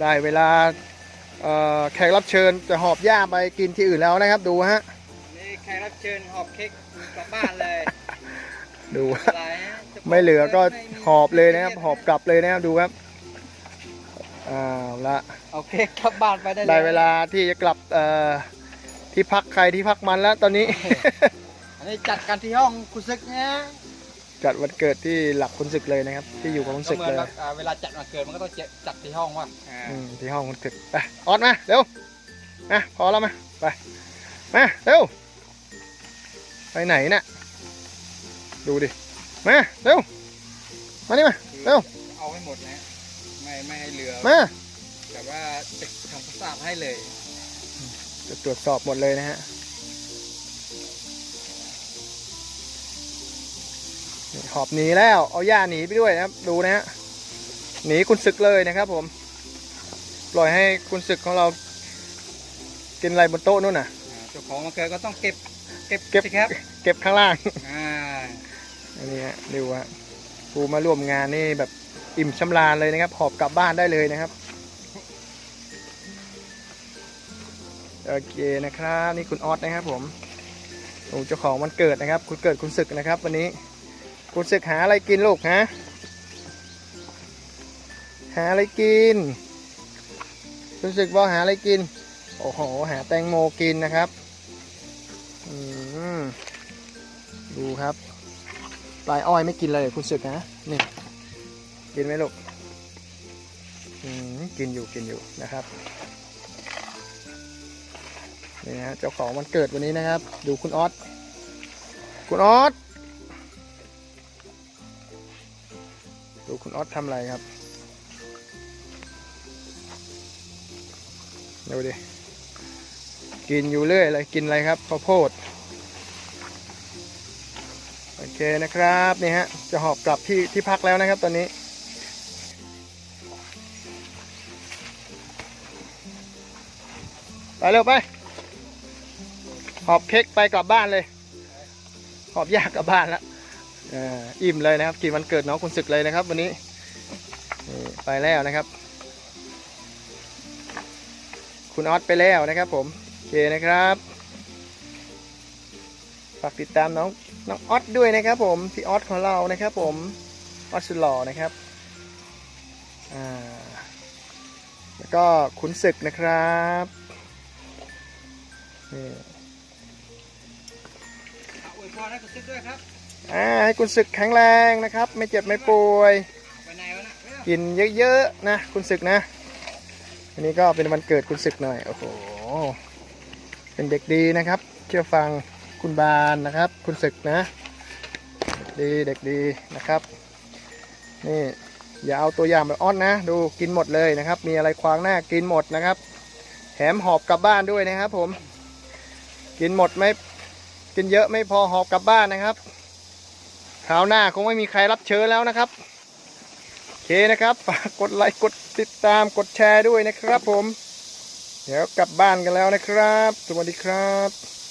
ได้เวลาเอ่อแขกรับเชิญจะหอบหญ้าไปกินที่อื่นแล้วนะครับ ดูฮะนี่แขกรับเชิญหอบเค้กกลับบ้านเลย ดูอะไรฮะจะบไม่เหลือก็ไม่มีหอบเลยนะครับหอบกลับเลยนะครับดูครับอ้าวละเอาเค้กกลับบ้านไปได้เลยได้เวลาที่จะกลับเอ่อที่พักใครที่พักมันแล้วตอนนี้ อันนี้จัดกันที่ห้องคุณซึกเนี่ย จัดวันเกิดที่หลักคุณศึกเลยนะครับ ที่อยู่กับคุณก็ศึกเหมือนเลยแบบอ่าเวลาจัดวันเกิดมันก็ต้องจัดที่ห้องว่ะอืมที่ห้องคุณศึกไปออดมาเร็วมาพอแล้วมาไปมาเร็วไปไหนน่ะดูดิมาเร็วมานี่มาเร็วเอาให้หมดนะไม่ไม่ให้เหลือมาแต่ว่าจะทำความสะอาดให้เลยจะตรวจสอบหมดเลยนะฮะ หอบหนีแล้ว เอาหญ้าหนีไปด้วยนะครับ ดูนะฮะหนีคุณศึกเลยนะครับ ผม ปล่อยให้คุณศึกของเรา กินอะไรบนโต๊ะนู่นน่ะอ่าเจ้าของวันเกิดก็ต้องเก็บ เก็บเก็บ สิครับเก็บข้างล่างอ่าอันนี้ฮะดูฮะผู้มาร่วมงานนี่แบบอิ่มชำราญเลยนะครับ หอบกลับบ้านได้เลยนะครับ โอเคนะครับ นี่คุณออสนะครับ ผมโอ้เจ้าของวันเกิดนะครับ คุณเกิดคุณศึกนะครับ วันนี้ คุณศึกหาอะไรกินลูกฮะ หาอะไรกิน คุณศึกบอกหาอะไรกิน โอ้โห หาแตงโมกินนะครับอืมดูครับปลายอ้อยไม่กินเลยคุณศึกนะ นี่ กินไหมลูกอืมกินอยู่กินอยู่นะครับนี่นะฮะเจ้าของวันเกิดวันนี้นะครับ ดูคุณออสคุณออส ดูคุณออสทำอะไรครับดูดิ กินอยู่เรื่อยเลยกินอะไรครับข้าวโพด โอเคนะครับนี่ฮะ จะหอบกลับที่ที่พักแล้วนะครับตอนนี้ไปเร็วไป หอบเค้กไปกลับบ้านเลย หอบยากกลับบ้านแล้ว อิ่มเลยนะครับกินวันเกิดน้องคุณศึกเลยนะครับ วันนี้ไปแล้วนะครับ คุณออสไปแล้วนะครับ ผมโอเคนะครับฝากติดตามน้องน้องออสด้วยนะครับ ผมพี่ออสของเรานะครับ ผมออสสุดหล่อนะครับอ่าแล้วก็ขุนศึกนะครับนี่เอาอวยพรให้คุณซึกด้วยครับ อ่าให้ขุนศึกแข็งแรงนะครับ ไม่เจ็บไม่ป่วย กินเยอะๆนะคุณศึกนะอันนี้ก็เป็นวันเกิดคุณศึกหน่อยโอ้โหเป็นเด็กดีนะครับ เชื่อฟังคุณบานนะครับ คุณศึกนะ ดีเด็กดีนะครับ นี่อย่าเอาตัวอย่างแบบอ้อนนะ ดูกินหมดเลยนะครับ มีอะไรควางหน้ากินหมดนะครับแถมหอบกลับบ้านด้วยนะครับ ผม กินหมดไม่กินเยอะไม่พอหอบกลับบ้านนะครับ คราวหน้าคงไม่มีใครรับเชิญแล้วนะครับโอเคนะครับฝากกดไลค์กดติดตามกดแชร์ด้วยนะครับผม เดี๋ยวกลับบ้านกันแล้วนะครับ สวัสดีครับ